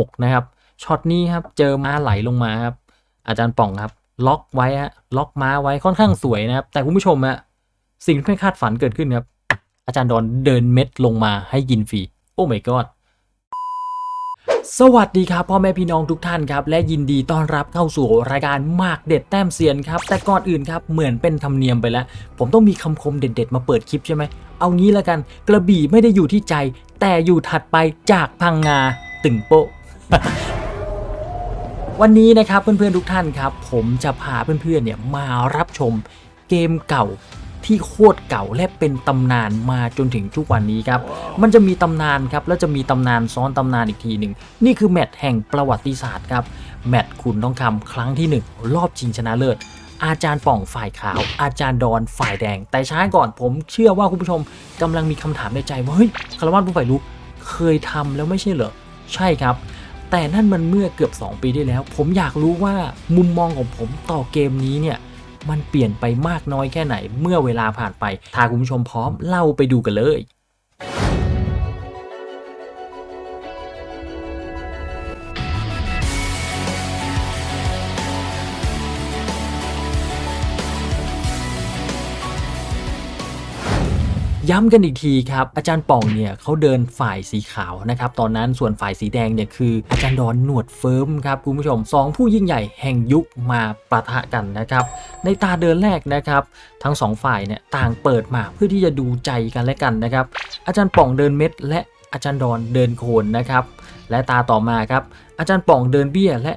6 นะครับช็อตนี้ครับเจอม้าไหลลงมาครับอาจารย์ป่องครับ ล็อกไว้ฮะล็อกม้าไว้ค่อนข้างสวยนะครับ แต่คุณผู้ชมฮะสิ่งที่ไม่คาดฝันเกิดขึ้นครับ อาจารย์ดอนเดินเม็ดลงมาให้กินฟรีโอ้ my god สวัสดีครับพ่อแม่พี่น้องทุกท่านครับ และยินดีต้อนรับเข้าสู่รายการมากเด็ดแต้มเซียนครับ แต่ก่อนอื่นครับเหมือนเป็นธรรมเนียมไปแล้ว ผมต้องมีคำคมเด็ด ๆ มาเปิดคลิปใช่ไหมเอางี้ละกัน กระบี่ไม่ได้อยู่ที่ใจ แต่อยู่ถัดไปจากพังงาตึงโป๊ะ วันนี้นะครับเพื่อนๆทุกท่านครับ ผมจะพาเพื่อนๆเนี่ยมารับชมเกมเก่าที่โคตรเก่าและเป็นตำนานมาจนถึงทุกวันนี้ครับ มันจะมีตำนานครับแล้วจะมีตำนานซ้อนตำนานอีกทีหนึ่งนี่คือแมตช์แห่งประวัติศาสตร์ครับแมตช์ขุนทองคำครั้งที่หนึ่งรอบชิงชนะเลิศ อาจารย์ป่องฝ่ายขาว อาจารย์ดอนฝ่ายแดง แต่ช้าก่อนผมเชื่อว่าคุณผู้ชมกำลังมีคำถามในใจว่าเฮ้ยคารวานผู้ฝ่ายรู้เคยทำแล้วไม่ใช่เหรอใช่ครับ แต่นั่นมันเมื่อเกือบ 2 ปีที่แล้ว ผมอยากรู้ว่ามุมมองของผมต่อเกมนี้เนี่ยมันเปลี่ยนไปมากน้อยแค่ไหนเมื่อเวลาผ่านไปถ้าคุณผู้ชมพร้อมเล่าไปดูกันเลย ย้ำกันอีกทีครับอาจารย์ป่องเนี่ยเขาเดินฝ่ายสีขาวนะครับตอนนั้นส่วนฝ่ายสีแดงเนี่ยคืออาจารย์ดอนหนวดเฟิร์มครับคุณผู้ชมสองผู้ยิ่งใหญ่แห่งยุคมาปะทะกันนะครับในตาเดินแรกนะครับทั้งสองฝ่ายเนี่ยต่างเปิดมาเพื่อที่จะดูใจกันและกันนะครับอาจารย์ป่องเดินเม็ด และอาจารย์ดอนเดินโคนนะครับและตาต่อมาครับอาจารย์ป่องเดินเบี้ยและ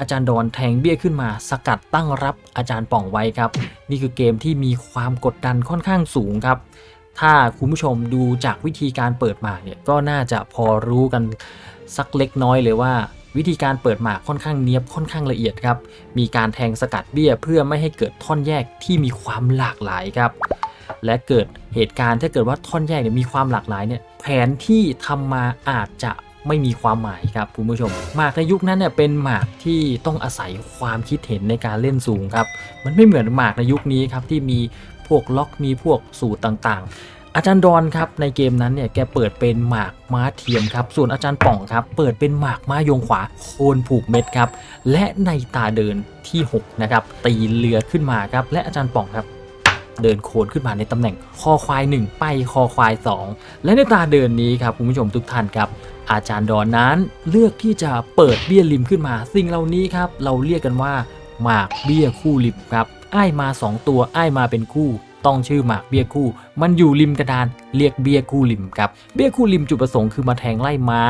อาจารย์ดอนแทงเบี้ยขึ้นมา สกัดตั้งรับอาจารย์ป่องไว้ครับ นี่คือเกมที่มีความกดดันค่อนข้างสูงครับ ถ้าคุณผู้ชมดูจากวิธีการเปิดหมากเนี่ยก็น่าจะพอรู้กันสักเล็กน้อยเลยว่า วิธีการเปิดหมากค่อนข้างเนียบค่อนข้างละเอียดครับ มีการแทงสกัดเบี้ยเพื่อไม่ให้เกิดท่อนแยกที่มีความหลากหลายครับ และเกิดเหตุการณ์ถ้าเกิดว่าท่อนแยกเนี่ยมีความหลากหลายเนี่ยแผนที่ทำมาอาจจะไม่มีความหมายครับคุณผู้ชม หมากในยุคนั้นเนี่ยเป็นหมากที่ต้องอาศัยความคิดเห็นในการเล่นสูงครับ มันไม่เหมือนหมากในยุคนี้ครับที่มี พวกล็อกมีพวกสูตรต่างๆ อาจารย์ดอนครับในเกมนั้นเนี่ยแกเปิดเป็นหมากม้าเทียมครับส่วนอาจารย์ป่องครับเปิดเป็นหมากม้ายงขวาโคนผูกเม็ดครับและในตาเดินที่6นะครับตีเรือขึ้นมาครับและอาจารย์ป่องครับเดินโคนขึ้นมาในตำแหน่งคอควาย 1 ไปคอควาย 2 และในตาเดินนี้ครับคุณผู้ชมทุกท่านครับ อาจารย์ดอนนั้นเลือกที่จะเปิดเบี้ยริมขึ้นมา สิ่งเหล่านี้ครับเราเรียกกันว่าหมากเบี้ยคู่ริมครับ อ้ายมา2ตัวอ้ายมาเป็นคู่ต้องชื่อหมากเบี้ยคู่ มันอยู่ริมกระดานเรียกเบี้ยคู่ริมครับ เบี้ยคู่ริมจุดประสงค์คือมาแทงไล่ม้า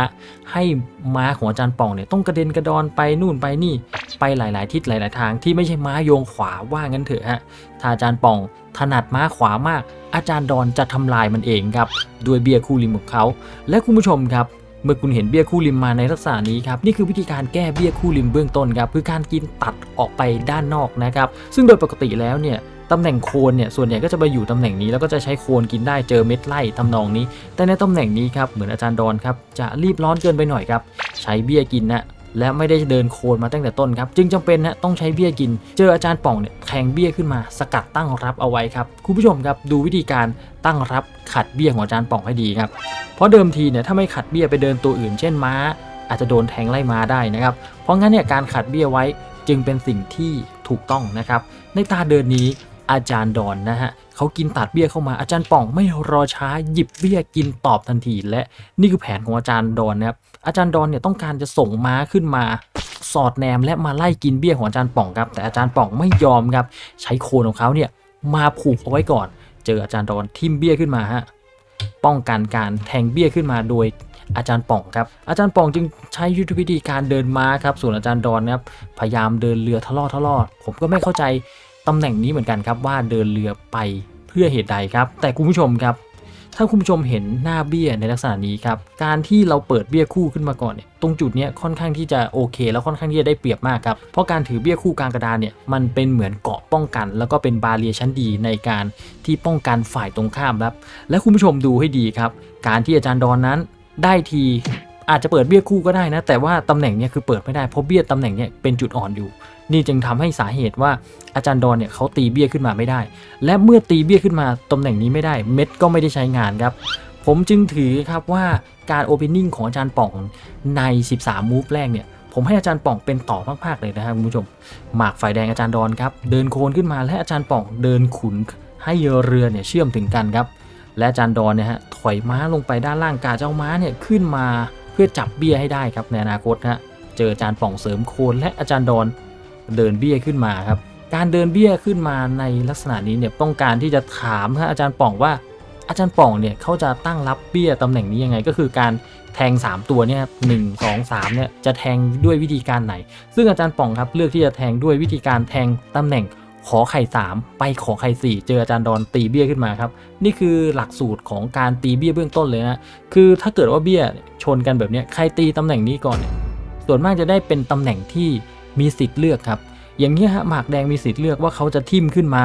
ให้ม้าของอาจารย์ป่องเนี่ยต้องกระเด็นกระดอนไปนู่นไปนี่ ไปหลาย ๆ ทิศหลาย ๆ ทางที่ไม่ใช่ม้าโยงขวาว่างั้นเถอะฮะ ถ้าอาจารย์ป่องถนัดม้าขวามาก อาจารย์ดอนจะทำลายมันเองครับด้วยเบี้ยคู่ริมของเขา และคุณผู้ชมครับ เมื่อคุณเห็นเบี้ยคู่ริมมาในลักษณะนี้ครับนี่คือวิธีการแก้เบี้ยคู่ริมเบื้องต้นครับคือการกินตัดออกไปด้านนอกนะครับซึ่งโดยปกติแล้วเนี่ยตำแหน่งโคนเนี่ยส่วนใหญ่ก็จะไปอยู่ตำแหน่งนี้แล้วก็จะใช้โคนกินได้เจอเม็ดไล่ทำนองนี้ แต่ในตำแหน่งนี้ครับเหมือนอาจารย์ดอนครับจะรีบร้อนเกินไปหน่อยครับใช้เบี้ยกินนะ และไม่ได้เดินโคนมาตั้งแต่ต้นครับ จึงจำเป็นนะต้องใช้เบี้ยกิน เจออาจารย์ป่องเนี่ยแทงเบี้ยขึ้นมา สกัดตั้งรับเอาไว้ครับคุณผู้ชมครับดูวิธีการตั้งรับขัดเบี้ยของอาจารย์ป่องให้ดีครับเพราะเดิมทีเนี่ยถ้าไม่ขัดเบี้ยไปเดินตัวอื่น เช่นม้า อาจจะโดนแทงไล่ม้าได้นะครับเพราะงั้นเนี่ยการขัดเบี้ยไว้จึงเป็นสิ่งที่ถูกต้องนะครับในตาเดินนี้ อาจารย์ดอนนะฮะเขากินตัดเบี้ยเข้ามาอาจารย์ป่องไม่รอช้าหยิบเบี้ยกินตอบทันที และนี่คือแผนของอาจารย์ดอนนะครับอาจารย์ดอนเนี่ยต้องการจะส่งม้าขึ้นมาสอดแนมและมาไล่กินเบี้ยของอาจารย์ป่องครับ แต่อาจารย์ป่องไม่ยอมครับ ใช้โคนของเขาเนี่ยมาผูกเอาไว้ก่อน เจออาจารย์ดอนทิมเบี้ยขึ้นมาฮะป้องกันการแทงเบี้ยขึ้นมาโดยอาจารย์ป่องครับอาจารย์ป่องจึงใช้ยุทธวิธีการเดินม้าครับส่วนอาจารย์ดอนนะครับพยายามเดินเรือทะลาะทะลาะผมก็ไม่เข้าใจ ตำแหน่งนี้เหมือนกันครับว่าเดินเรือไปเพื่อเหตุใดครับ แต่คุณผู้ชมครับ ถ้าคุณผู้ชมเห็นหน้าเบี้ยในลักษณะนี้ครับการที่เราเปิดเบี้ยคู่ขึ้นมาก่อนเนี่ยตรงจุดนี้ค่อนข้างที่จะโอเค แล้วค่อนข้างที่จะได้เปรียบมากครับเพราะการถือเบี้ยคู่กลางกระดานเนี่ยมันเป็นเหมือนเกาะป้องกัน แล้วก็เป็นบาเรียชั้นดีในการที่ป้องกันฝ่ายตรงข้ามครับ และคุณผู้ชมดูให้ดีครับ การที่อาจารย์ดอนนั้นได้ทีอาจจะเปิดเบี้ยคู่ก็ได้นะ แต่ว่าตำแหน่งเนี้ยคือเปิดไม่ได้เพราะเบี้ยตำแหน่งเนี้ยเป็นจุดอ่อนอยู่ นี่จึงทำให้สาเหตุว่าอาจารย์ดอนเนี่ยเขาตีเบี้ยขึ้นมาไม่ได้ และเมื่อตีเบี้ยขึ้นมาตำแหน่งนี้ไม่ได้ เม็ดก็ไม่ได้ใช้งานครับ ผมจึงถือครับว่าการโอเพนนิ่งของอาจารย์ป่องใน 13 มูฟแรกเนี่ยผมให้อาจารย์ป่องเป็นต่อมากๆเลยนะครับคุณผู้ชม หมากฝ่ายแดงอาจารย์ดอนครับเดินโคนขึ้นมาและอาจารย์ป่องเดินขุนให้เรือเนี่ยเชื่อมถึงกันครับ และอาจารย์ดอนเนี่ยฮะถอยม้าลงไปด้านล่างกาเจ้าม้าเนี่ยขึ้นมาเพื่อจับเบี้ยให้ได้ครับในอนาคตฮะเจออาจารย์ป่องเสริมโคนและอาจารย์ดอน เดินเบี้ยขึ้นมาครับ การเดินเบี้ยขึ้นมาในลักษณะนี้เนี่ยต้องการที่จะถามฮะอาจารย์ป่องว่า อาจารย์ป่องเนี่ยเขาจะตั้งรับเบี้ยตำแหน่งนี้ยังไง ก็คือการแทง 3 ตัวเนี่ยหนึ่งสองสามเนี่ยจะแทงด้วยวิธีการไหน ซึ่งอาจารย์ป่องครับเลือกที่จะแทงด้วยวิธีการแทงตำแหน่งขอไข่3ไปขอไข่ 4 เจออาจารย์ดอนตีเบี้ยขึ้นมาครับ นี่คือหลักสูตรของการตีเบี้ยเบื้องต้นเลยนะคือถ้าเกิดว่าเบี้ยชนกันแบบนี้ใครตีตำแหน่งนี้ก่อนเนี่ยส่วนมากจะได้เป็นตำแหน่งที่ มีสิทธิ์เลือกครับ อย่างนี้ฮะหมากแดงมีสิทธิ์เลือกว่าเขาจะทิ่มขึ้นมา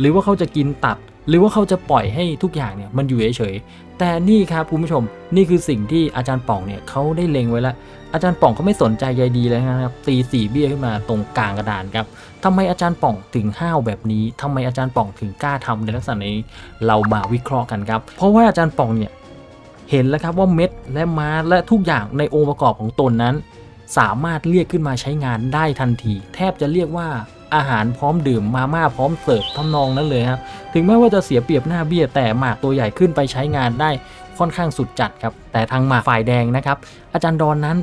หรือว่าเขาจะกินตัดหรือว่าเขาจะปล่อยให้ทุกอย่างเนี่ยมันอยู่เฉยๆแต่นี่ครับคุณผู้ชม นี่คือสิ่งที่อาจารย์ป่องเนี่ยเขาได้เล็งไว้แล้ว อาจารย์ป่องเขาไม่สนใจใยดีเลยนะครับ ตีสี่เบี้ยขึ้นมาตรงกลางกระดานครับทำไมอาจารย์ป่องถึงห้าวแบบนี้ทำไมอาจารย์ป่องถึงกล้าทำในลักษณะนี้ เรามาวิเคราะห์กันครับ เพราะว่าอาจารย์ป่องเนี่ยเห็นแล้วครับว่าเม็ดและม้าและทุกอย่างในองค์ประกอบของตนนั้น สามารถเรียกขึ้นมาใช้งานได้ทันที แทบจะเรียกว่าอาหารพร้อมดื่มมาม่าพร้อมเสิร์ฟทำนองนั้นเลยครับ ถึงแม้ว่าจะเสียเปรียบหน้าเบี้ยแต่หมากตัวใหญ่ขึ้นไปใช้งานได้ค่อนข้างสุดจัดครับ แต่ทางหมากฝ่ายแดงนะครับ อาจารย์ดอนนั้น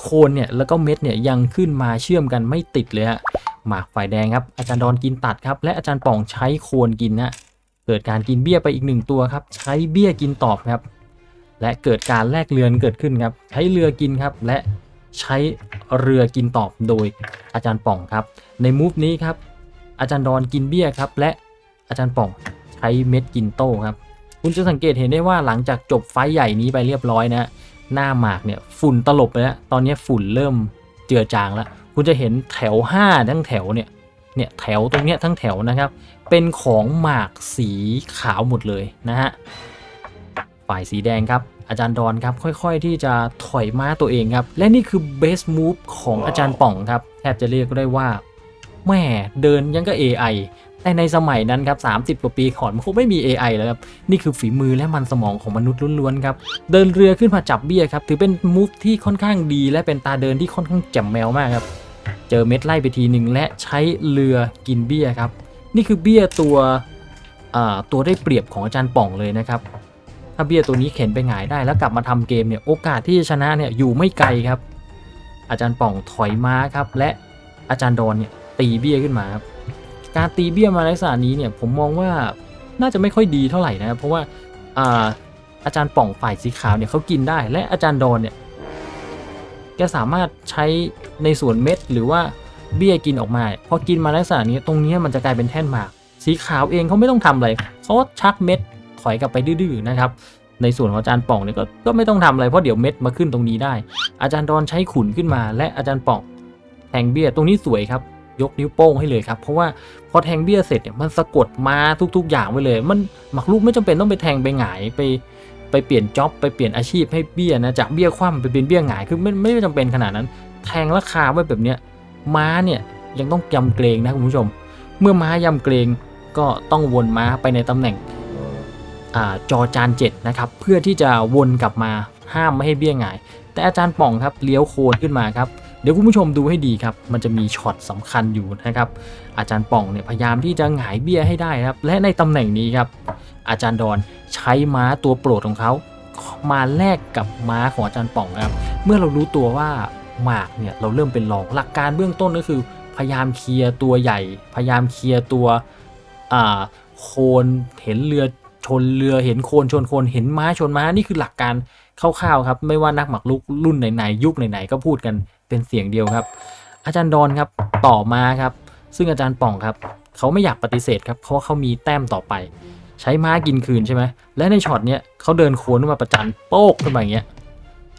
โคนเนี่ยแล้วก็เม็ดเนี่ยยังขึ้นมาเชื่อมกันไม่ติดเลยฮะหมากฝ่ายแดงครับ อาจารย์ดอนกินตัดครับ และอาจารย์ป่องใช้โคนกินนะเกิดการกินเบี้ยไปอีกหนึ่งตัวครับ ใช้เบี้ยกินตอบครับ และเกิดการแลกเรือนเกิดขึ้นครับ ใช้เรือกินครับ และ ใช้เรือกินตอบโดยอาจารย์ป่องครับ ในมูฟนี้ครับอาจารย์ดอนกินเบี้ยครับ และอาจารย์ป่องใช้เม็ดกินโต้ครับ คุณจะสังเกตเห็นได้ว่าหลังจากจบไฟใหญ่นี้ไปเรียบร้อยนะ หน้าหมากเนี่ยฝุ่นตลบไปแล้วตอนนี้ฝุ่นเริ่มเจือจางแล้ว คุณจะเห็นแถว 5 ทั้งแถวเนี่ยเนี่ยแถวตรงเนี้ยทั้งแถวนะครับ เป็นของหมากสีขาวหมดเลยนะฮะฝ่ายสีแดงครับ อาจารย์ดอนครับค่อยๆ ที่จะถอยม้าตัวเองครับ และนี่คือเบสมูฟของอาจารย์ป่องครับ แทบจะเรียกได้ว่าแม่เดินยังก็ AI แต่ในสมัยนั้นครับ 30 กว่าปีก่อนมันคงไม่มี AI แล้วครับ นี่คือฝีมือและมันสมองของมนุษย์ล้วนๆครับ เดินเรือขึ้นมาจับเบี้ยครับ ถือเป็นมูฟที่ค่อนข้างดี และเป็นตาเดินที่ค่อนข้างแจ่มแมวมากครับ เจอเม็ดไล่ไปทีหนึ่งและใช้เรือกินเบี้ยครับ นี่คือเบี้ยตัวอ่าตัวได้เปรียบของอาจารย์ป่องเลยนะครับ ถ้าเบี้ยตัวนี้เข็นไปหงายได้แล้วกลับมาทำเกมเนี่ยโอกาสที่จะชนะเนี่ยอยู่ไม่ไกลครับ อาจารย์ป่องถอยม้าครับ และอาจารย์ดอนเนี่ยตีเบี้ยขึ้นมาครับการตีเบี้ยมาในลักษณะนี้เนี่ยผมมองว่าน่าจะไม่ค่อยดีเท่าไหร่นะครับเพราะว่าอาอาจารย์ป่องฝ่ายสีขาวเนี่ยเขากินได้ และอาจารย์ดอนเนี่ยแกสามารถใช้ในส่วนเม็ดหรือว่าเบี้ยกินออกมาพอกินมาในลักษณะนี้ตรงนี้มันจะกลายเป็นแท่นหมาก สีขาวเองเขาไม่ต้องทำอะไรเขาชักเม็ด ถอยกลับไปดื้อๆนะครับในส่วนของอาจารย์ป่องเนี่ยก็ก็ไม่ต้องทำอะไรเพราะเดี๋ยวเม็ดมาขึ้นตรงนี้ได้ อาจารย์ดอนใช้ขุนขึ้นมา และอาจารย์ป่องแทงเบี้ยตรงนี้สวยครับ ยกนิ้วโป้งให้เลยครับ เพราะว่าพอแทงเบี้ยเสร็จเนี่ยมันสะกดมาทุก ๆ อย่างไว้เลย มันหมักลูกไม่จำเป็นต้องไปแทงไปหงายไป ไปเปลี่ยนจ็อบไปเปลี่ยนอาชีพให้เบี้ยนะจากเบี้ยคว่ำไปเป็นเบี้ยหงายคือไม่ไม่จำเป็นขนาดนั้น แทงราคาไว้แบบเนี้ยม้าเนี่ยยังต้องยำเกรงนะคุณผู้ชม เมื่อม้ายำเกรงก็ต้องวนม้าไปในตำแหน่ง จอจาน7นะครับเพื่อที่จะวนกลับมาห้ามไม่ให้เบี้ยหงาย แต่อาจารย์ป่องครับเลี้ยวโคนขึ้นมาครับเดี๋ยวคุณผู้ชมดูให้ดีครับ มันจะมีช็อตสำคัญอยู่นะครับ อาจารย์ป่องเนี่ยพยายามที่จะหงายเบี้ยให้ได้ครับ และในตำแหน่งนี้ครับ อาจารย์ดอนใช้ม้าตัวโปรดของเขา มาแลกกับม้าของอาจารย์ป่องครับ เมื่อเรารู้ตัวว่าหมากเนี่ยเราเริ่มเป็นรองหลักการเบื้องต้นก็คือ พยายามเคลียร์ตัวใหญ่ พยายามเคลียร์ตัวโคนเห็นเรือ ชนเรือเห็นโคนชนโคนเห็นม้าชนม้านี่คือหลักการคร่าวๆครับ ไม่ว่านักหมากรุกรุ่นไหนๆยุคไหนๆก็พูดกันเป็นเสียงเดียวครับ อาจารย์ดอนครับต่อมาครับ ซึ่งอาจารย์ป่องครับเขาไม่อยากปฏิเสธครับเพราะว่าเขามีแต้มต่อไป ใช้ม้ากินคืนใช่ไหมและในช็อตเนี้ยเขาเดินโคนขึ้นมาประจันโป๊กขึ้นมาอย่างเงี้ย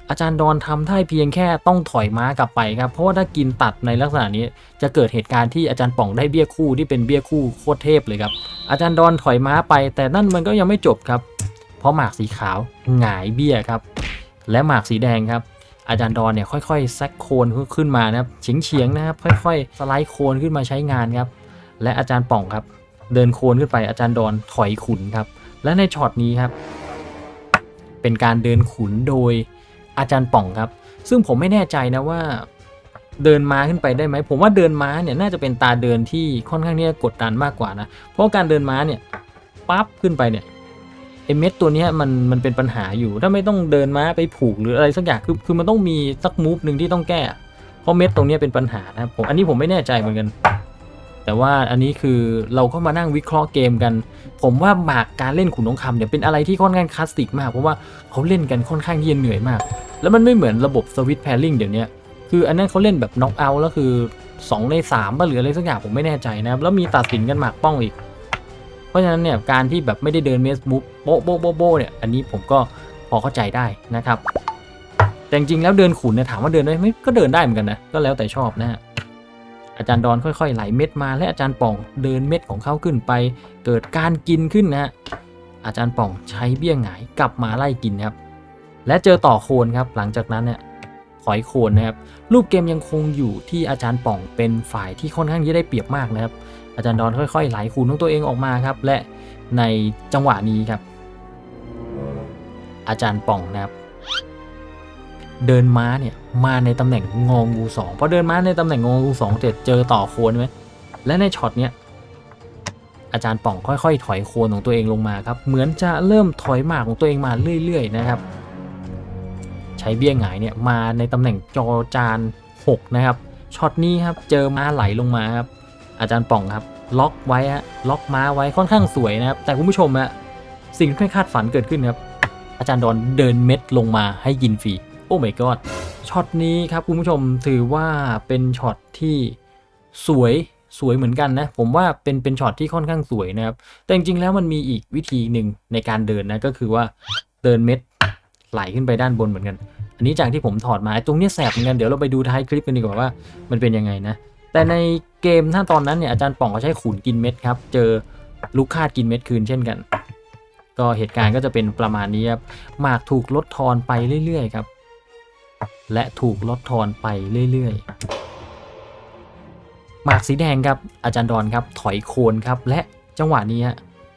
อาจารย์ดอนทำได้เพียงแค่ต้องถอยม้ากลับไปครับ เพราะว่าถ้ากินตัดในลักษณะนี้จะเกิดเหตุการณ์ที่อาจารย์ป่องได้เบี้ยคู่ที่เป็นเบี้ยคู่โคตรเทพเลยครับ อาจารย์ดอนถอยม้าไป แต่นั่นมันก็ยังไม่จบครับ เพราะหมากสีขาวหงายเบี้ยครับ และหมากสีแดงครับ อาจารย์ดอนเนี่ยค่อยๆแซกโคนขึ้นมานะครับเฉียงๆนะครับค่อยๆสไลด์โคนขึ้นมาใช้งานครับ และอาจารย์ป่องครับ เดินโคนขึ้นไปอาจารย์ดอนถอยขุนครับ และในช็อตนี้ครับ เป็นการเดินขุนโดย อาจารย์ป่องครับ ซึ่งผมไม่แน่ใจนะว่าเดินม้าขึ้นไปได้ไหม ผมว่าเดินม้าเนี่ยน่าจะเป็นตาเดินที่ค่อนข้างที่จะกดดันมากกว่านะ เพราะการเดินม้าเนี่ยปั๊บขึ้นไปเนี่ยไอเม็ดตัวนี้มันมันเป็นปัญหาอยู่ ถ้าไม่ต้องเดินม้าไปผูกหรืออะไรสักอย่างคือคือมันต้องมีสักมูฟหนึ่งที่ต้องแก้ เพราะเม็ดตรงนี้เป็นปัญหานะครับผมอันนี้ผมไม่แน่ใจเหมือนกัน แต่ว่าอันนี้คือเราก็มานั่งวิเคราะห์เกมกัน ผมว่าหมากการเล่นขุนทองคำเนี่ยเป็นอะไรที่ค่อนข้างคลาสสิกมาก เพราะว่าเขาเล่นกันค่อนข้างที่จะเหนื่อยมาก แล้วมันไม่เหมือนระบบสวิตแพลิงเดี๋ยวนี้คืออันนั้นเขาเล่นแบบน็อกเอาท์แล้วคือ 2 ใน3ป่ะหรืออะไรสักอย่างผมไม่แน่ใจนะครับแล้วมีตัดสินกันหมากป้องอีก เพราะฉะนั้นเนี่ยการที่แบบไม่ได้เดินเมสมูฟโบ๊ะโบ๊ะโบ๊ะโบ๊ะเนี่ยอันนี้ผมก็พอเข้าใจได้นะครับแต่จริงๆแล้วเดินขุนเนี่ยถามว่าเดินได้ไหมก็เดินได้เหมือนกันนะก็แล้วแต่ชอบนะฮะ อาจารย์ดอนค่อยๆไหลเม็ดมาและอาจารย์ป่องเดินเม็ดของเขาขึ้นไป เกิดการกินขึ้นนะฮะอาจารย์ป่องใช้เบี้ยงหงายกลับมาไล่กินครับและเจอต่อโคนครับหลังจากนั้นเนี่ยถอยโคนนะครับรูปเกมยังคงอยู่ที่อาจารย์ป่องเป็นฝ่ายที่ค่อนข้างที่ได้เปรียบมากนะครับอาจารย์ดอนค่อยๆไหลคูณของตัวเองออกมาครับและในจังหวะนี้ครับ อาจารย์ป่องนะครับ เดินม้าเนี่ยมาในตำแหน่งงองูสองพอเดินม้าในตำแหน่งงองูสองเสร็จเจอต่อโคนไหมและในช็อตเนี้ยอาจารย์ป่องค่อยๆ ถอยโคนของตัวเองลงมาครับเหมือนจะเริ่มถอยหมากของตัวเองมาเรื่อยๆนะครับ ใช้เบี้ยหงายเนี่ยมาในตำแหน่งจอจาน 6 นะครับช็อตนี้ครับเจอม้าไหลลงมาครับอาจารย์ป่องครับล็อกไว้ฮะล็อกม้าไว้ค่อนข้างสวยนะครับ แต่คุณผู้ชมฮะสิ่งที่ไม่คาดฝันเกิดขึ้นครับอาจารย์ดอนเดินเม็ดลงมาให้กินฟรี โอ้ my god ช็อตนี้ครับคุณผู้ชมถือว่าเป็นช็อตที่สวยสวยเหมือนกันนะ ผมว่าเป็นเป็นช็อตที่ค่อนข้างสวยนะครับ แต่จริงๆแล้วมันมีอีกวิธีหนึ่งในการเดินนะก็คือว่าเดินเม็ดไหลขึ้นไปด้านบนเหมือนกัน อันนี้จากที่ผมถอดมาตรงนี้แสบเหมือนกันเดี๋ยวเราไปดูท้ายคลิปกันดีกว่าว่ามันเป็นยังไงนะ แต่ในเกมถ้าตอนนั้นเนี่ยอาจารย์ป่องเขาใช้ขุนกินเม็ดครับเจอลูกคาดกินเม็ดคืนเช่นกัน ก็เหตุการณ์ก็จะเป็นประมาณนี้ครับหมากถูกลดทอนไปเรื่อยๆครับ และถูกลดทอนไปเรื่อยๆ หมากสีแดงครับอาจารย์ดอนครับถอยโคนครับและจังหวะนี้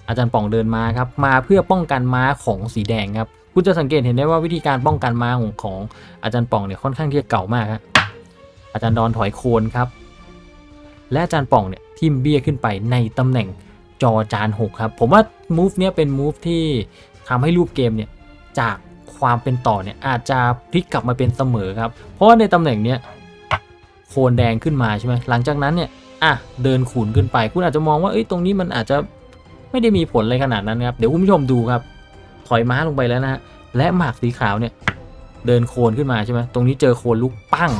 อาจารย์ป่องเดินมาครับมาเพื่อป้องกันม้าของสีแดงครับคุณจะสังเกตเห็นได้ว่าวิธีการป้องกันม้าของของอาจารย์ป่องเนี่ยค่อนข้างที่จะเก่ามากครับอาจารย์ดอนถอยโคนครับและอาจารย์ป่องเนี่ยทิมเบี้ยขึ้นไปในตำแหน่งจอจาน 6 ครับ ผมว่า move เนี้ยเป็น move ที่ทำให้รูปเกมเนี่ยจาก ความเป็นต่อเนี่ยอาจจะพลิกกลับมาเป็นเสมอครับ เพราะว่าในตำแหน่งเนี้ยโคนแดงขึ้นมาใช่ไหมหลังจากนั้นเนี่ยอะเดินขุนขึ้นไป คุณอาจจะมองว่าเอ้ยตรงนี้มันอาจจะไม่ได้มีผลอะไรขนาดนั้นครับเดี๋ยวคุณผู้ชมดูครับ ถอยม้าลงไปแล้วนะฮะและหมากสีขาวเนี่ยเดินโคนขึ้นมาใช่ไหมตรงนี้เจอโคนลุกปั้ง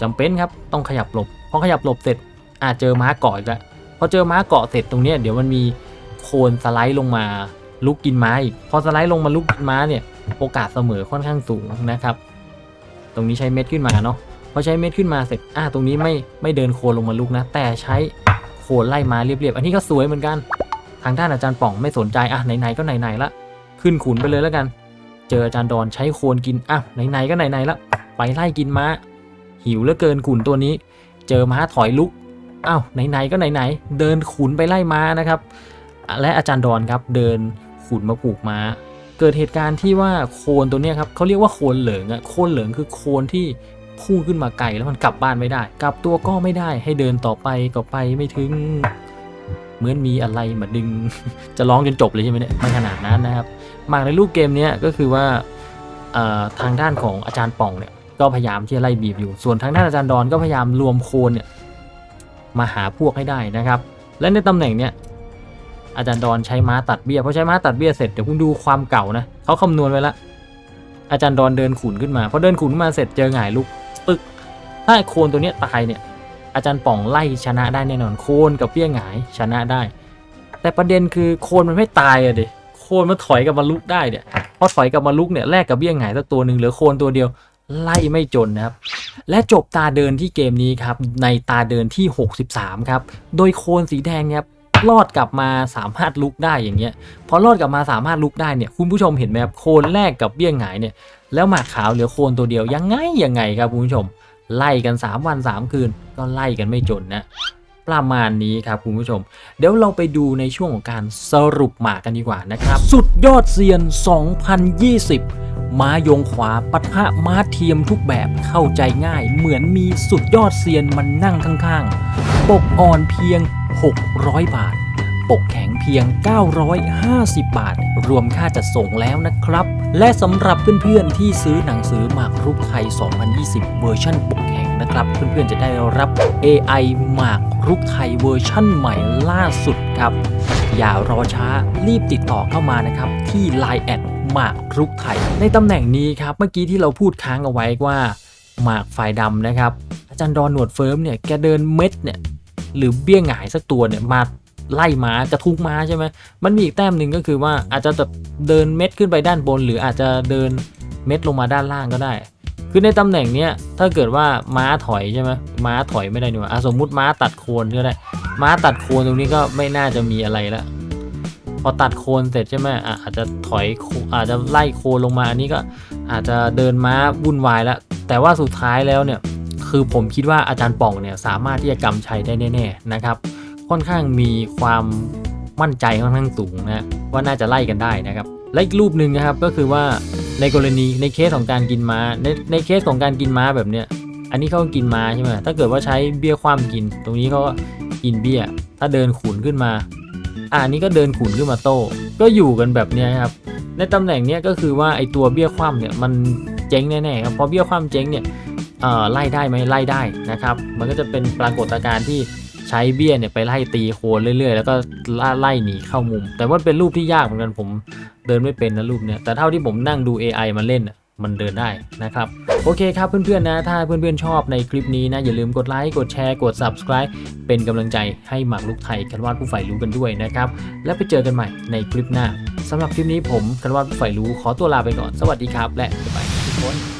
จำเป็นครับต้องขยับหลบพอขยับหลบเสร็จอาจเจอม้าเกาะอีกแล้วพอเจอม้าเกาะเสร็จตรงเนี้ยเดี๋ยวมันมีโคนสไลด์ลงมาลุกกินม้าอีกพอสไลด์ลงมาลุกกินม้าเนี่ย โอกาสเสมอค่อนข้างสูงนะครับ ตรงนี้ใช้เม็ดขึ้นมาเนาะพอใช้เม็ดขึ้นมาเสร็จอะตรงนี้ไม่ไม่เดินโคนลงมาลุกนะ แต่ใช้โคนไล่มาเรียบๆ อันนี้ก็สวยเหมือนกัน ทางด้านอาจารย์ป่องไม่สนใจอะไหนๆก็ไหนๆละขึ้นขุนไปเลยแล้วกัน เจออาจารย์ดอนใช้โคนกินอะไหนๆก็ไหนๆละไปไล่กินม้า หิวเหลือเกินขุนตัวนี้ เจอม้าถอยลุกอ้าวไหนๆก็ไหนๆเดินขุนไปไล่ม้านะครับ และอาจารย์ดอนครับเดินขุนมาปลูกม้า เกิดเหตุการณ์ที่ว่าโคนตัวนี้ครับเขาเรียกว่าโคนเหลืองอะโคนเหลืองคือโคนที่พุ่งขึ้นมาไกลแล้วมันกลับบ้านไม่ได้ กลับตัวก็ไม่ได้ให้เดินต่อไปก็ไปไม่ถึง เหมือนมีอะไรมาดึง จะร้องจนจบเลยใช่ไหมเนี่ยไม่ขนาดนั้นนะครับมากในรูปเกมนี้ก็คือว่าทางด้านของอาจารย์ป่องเนี่ยก็พยายามที่จะไล่บีบอยู่ ส่วนทางด้านอาจารย์ดอนก็พยายามรวมโคนเนี่ยมาหาพวกให้ได้นะครับ และในตำแหน่งเนี้ย อาจารย์ดอนใช้ม้าตัดเบี้ยพอใช้ม้าตัดเบี้ยเสร็จเดี๋ยวคุณดูความเก่านะเขาคำนวณไว้แล้วอาจารย์ดอนเดินขุนขึ้นมาพอเดินขุนขึ้นมาเสร็จเจอหงายลุกตึกถ้าโคนตัวเนี้ยตายเนี่ยอาจารย์ป่องไล่ชนะได้แน่นอนโคนกับเบี้ยหงายชนะได้ แต่ประเด็นคือโคนมันไม่ตายอะดิโคนมันถอยกลับมาลุกได้เนี่ยพอถอยกลับมาลุกเนี่ยแลกกับเบี้ยหงายสักตัวหนึ่งเหลือโคนตัวเดียวไล่ไม่จนนะครับ และจบตาเดินที่เกมนี้ครับ ในตาเดินที่ 63 ครับ โดยโคนสีแดงเนี่ยครับ รอดกลับมาสามารถลุกได้อย่างเงี้ยพอรอดกลับมาสามารถลุกได้เนี่ยคุณผู้ชมเห็นไหมครับโคนแรกกับเบี้ยงหงายเนี่ยแล้วหมากขาวเหลือโคนตัวเดียวยังไงยังไงครับคุณผู้ชม ไล่กัน 3 วัน 3 คืน ก็ไล่กันไม่จนนะประมาณนี้ครับคุณผู้ชม เดี๋ยวเราไปดูในช่วงของการสรุปหมากกันดีกว่านะครับ สุดยอดเซียน 2020 ม้ายงขวาปะทะม้าเทียมทุกแบบเข้าใจง่าย เหมือนมีสุดยอดเซียนมันนั่งข้างๆ ปกอ่อนเพียง 600 บาท ปกแข็งเพียง 950 บาท รวมค่าจัดส่งแล้วนะครับ และสำหรับเพื่อนๆที่ซื้อหนังสือหมากรุกไทย 2020 เวอร์ชันปกแข็งนะครับ เพื่อนๆจะได้รับ AI หมากรุกไทยเวอร์ชั่นใหม่ล่าสุดครับ อย่ารอช้ารีบติดต่อเข้ามานะครับที่ Line แอดหมากรุกไทย ในตำแหน่งนี้ครับ เมื่อกี้ที่เราพูดค้างเอาไว้ว่าหมากฝ่ายดำนะครับ อาจารย์ดอนหนวดเฟิร์มเนี่ยแกเดินเม็ดเนี่ย หรือเบี้ยหงายสักตัวเนี่ยมาไล่ม้ากระทุ้งม้าใช่ไหมมันมีอีกแต้มหนึ่งก็คือว่าอาจจะเดินเม็ดขึ้นไปด้านบน หรืออาจจะเดินเม็ดลงมาด้านล่างก็ได้ คือในตำแหน่งเนี้ยถ้าเกิดว่าม้าถอยใช่ไหมม้าถอยไม่ได้นี่ว่าสมมุติม้าตัดโคนก็ได้ ม้าตัดโคนตรงนี้ก็ไม่น่าจะมีอะไรละพอตัดโคนเสร็จใช่ไหมอาจจะถอยอาจจะไล่โคนลงมาอันนี้ก็อาจจะเดินม้าวุ่นวายแล้วแต่ว่าสุดท้ายแล้วเนี่ย คือผมคิดว่าอาจารย์ป่องเนี่ยสามารถที่จะกำชัยได้แน่ๆนะครับ ค่อนข้างมีความมั่นใจค่อนข้างสูงนะว่าน่าจะไล่กันได้นะครับและอีกรูปหนึ่งนะครับก็คือว่าในกรณีในเคสของการกินม้าในในเคสของการกินม้าแบบเนี้ยอันนี้เขากินม้าใช่ไหมถ้าเกิดว่าใช้เบี้ยคว่ำกิน ตรงนี้เขาก็กินเบี้ย ถ้าเดินขุนขึ้นมาอ่าอันนี้ก็เดินขุนขึ้นมาโต้ก็อยู่กันแบบเนี้ยครับในตำแหน่งเนี้ยก็คือว่าไอตัวเบี้ยคว่ำเนี่ยมันเจ๊งแน่ๆครับเพราะเบี้ยคว่ำเจ๊งเนี่ย ไล่ได้ไหมไล่ได้นะครับ มันก็จะเป็นปรากฏการณ์ที่ใช้เบี้ยเนี่ยไปไล่ตีโคนเรื่อยๆ แล้วก็ไล่หนีเข้ามุม แต่ว่าเป็นรูปที่ยากเหมือนกันผมเดินไม่เป็นนะรูปเนี่ยแต่เท่าที่ผมนั่งดู AI มันเล่นมันเดินได้นะครับ โอเคครับเพื่อนๆนะ ถ้าเพื่อนๆชอบในคลิปนี้นะ อย่าลืมกดไลค์กดแชร์กด subscribe เป็นกำลังใจให้หมากลุกไทยกันวาดผู้ใฝ่รู้กันด้วยนะครับ แล้วไปเจอกันใหม่ในคลิปหน้าสำหรับคลิปนี้ผมกันวาดผู้ใฝ่รู้ขอตัวลาไปก่อนสวัสดีครับ และบ๊ายบายทุกคน